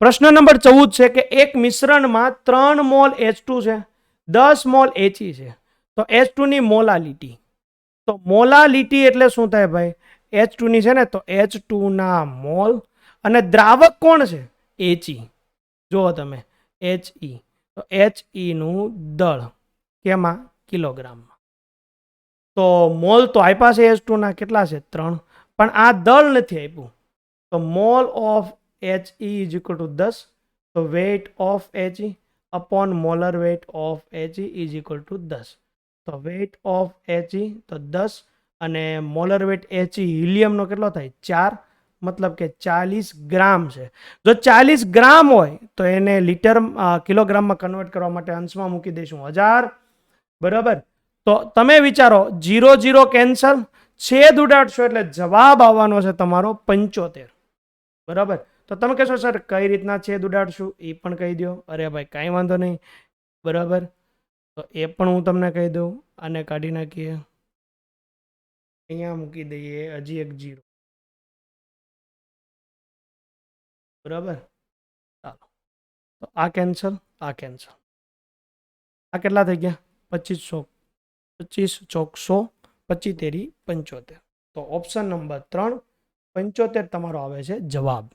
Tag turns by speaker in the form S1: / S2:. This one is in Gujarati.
S1: પ્રશ્ન નંબર ચૌદ છે કે એક મિશ્રણમાં ત્રણ મોલ એચ ટુ છે, દસ મોલ એચી છે. તો એચ ટુની મોલાલિટી. તો મોલાલિટી એટલે શું થાય ભાઈ? એચ ટુની છે ને, તો એચ ટુના મોલ. અને દ્રાવક કોણ છે? એચઈ જુઓ તમે એચ ઈ તો એચ ઈનું દળ કેમાં? કિલોગ્રામમાં. તો મોલ તો આપ્યા છે એચ ટુના કેટલા છે? ત્રણ. પણ આ દળ નથી આપ્યું. તો mole of H E is equal to દસ તો weight of H E upon molar weight of H is equal to દસ તો વેઇટ ઓફ એચ તો દસ અને મોલર વેટ એચ હિલિયમનો કેટલો થાય? ચાર, મતલબ કે ચાલીસ ગ્રામ છે. જો ચાલીસ ગ્રામ હોય, તો એને લીટર કિલોગ્રામમાં કન્વર્ટ કરવા માટે અંશમાં મૂકી દઈશું હજાર. બરાબર? તો તમે વિચારો જીરો જીરો કેન્સલ છેદ ઉડાડશો એટલે જવાબ આવવાનો છે તમારો પંચોતેર. બરાબર? તો તમે કહેશો, સર, કઈ રીતના છેદ ઉડાડશું એ પણ કહી દો અરે ભાઈ, કાંઈ વાંધો નહીં. બરાબર? તો એ પણ હું તમને કહી દઉં આને કાઢી નાખીએ. અહીંયા મૂકી દઈએ હજી એક જીરો. બરાબર? ચાલો. તો આ કેન્સલ આ કેન્સલ. આ કેટલા થઈ ગયા? પચીસો પચીસ ચોકસો પચીસ તેરી પંચોતેર. તો ઓપ્શન નંબર ત્રણ પંચોતેર તમારો આવે છે જવાબ.